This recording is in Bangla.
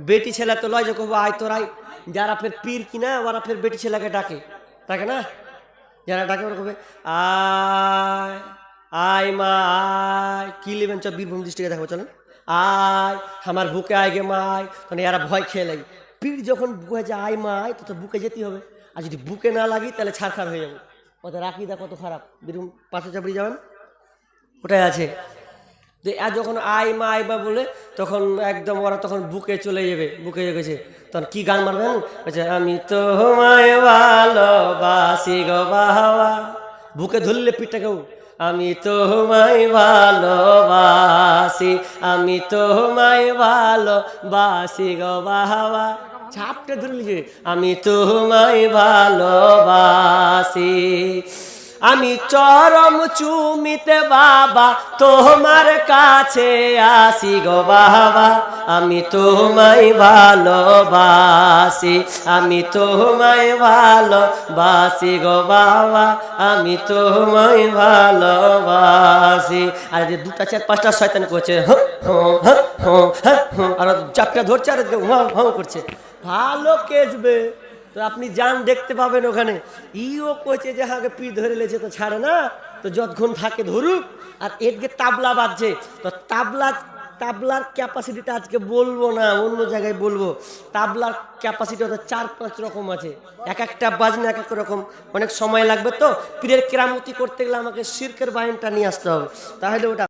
বেটি ছেলে তো লয় যে কব আয় তোরাই যারা ফের পীর কিনা ওরা ফের বেটি ছেলেকে ডাকে। ডাকে না? যারা ডাকে ওরা কবে? আয় আয় মা, আয়। কি নেবেন চ বীরভূম ডিস্ট্রিক্টে দেখাবো চলেন। আয়, আমার বুকে আয় গে মা, আয়। তখন এরা ভয় খেয়ে লাগে। পীর যখন বুকে যে আয় মা, আয়। তো বুকে যেতেই হবে। আর যদি বুকে না লাগি, তাহলে ছাড়খাড় হয়ে যাবে। ওদের রাখিদা কত খারাপ। বীরভূম পাশে চাপড়ি যাবেন। ওটাই আছে। আর যখন আয় মা আয় মা বলে, তখন একদম ওরা তখন বুকে চলে যাবে, বুকে গেছে তখন কি গান মারবেন? বলছে, আমি তো তোমায় ভালোবাসি গো বাবা। বুকে ধরলে পিঠটা কেউ, আমি তোমায় ভালোবাসি, আমি তোমায় ভালোবাসি গো বাবা। ছাপটা ধরলি, আমি তোমায় ভালোবাসি। আমি চরম চুমিতে বাবা তোমার কাছে আসি গো বাবা আমি তোমায় ভালোবাসি আমি তোমায় ভালোবাসি গো বাবা আমি তোমায় ভালোবাসি আর যে দুটা চার পাঁচটা শয়তান করছে আর চাপটা ধরছে আর হাঁ করছে ভালো কেসবে তো আপনি যান, দেখতে পাবেন ওখানে। ইও কইছে যে হাঁকে পিঠ ধরে লেছে, তো ছাড়ে না। তো যতক্ষণ থাকে ধরুক, আর এদিকে তাবলা বাজছে। তো তাবলা, তাবলার ক্যাপাসিটিটা আজকে বলব না, অন্য জায়গায় বলব। তাবলার ক্যাপাসিটি হয়তো চার, পাঁচ রকম আছে। এক একটা বাজনা এক এক রকম। অনেক সময় লাগবে তো। পীরের কেরামতি করতে গেলে আমাকে সিরকের বাহিনটা নিয়ে আসতে হবে। তাহলে ওটা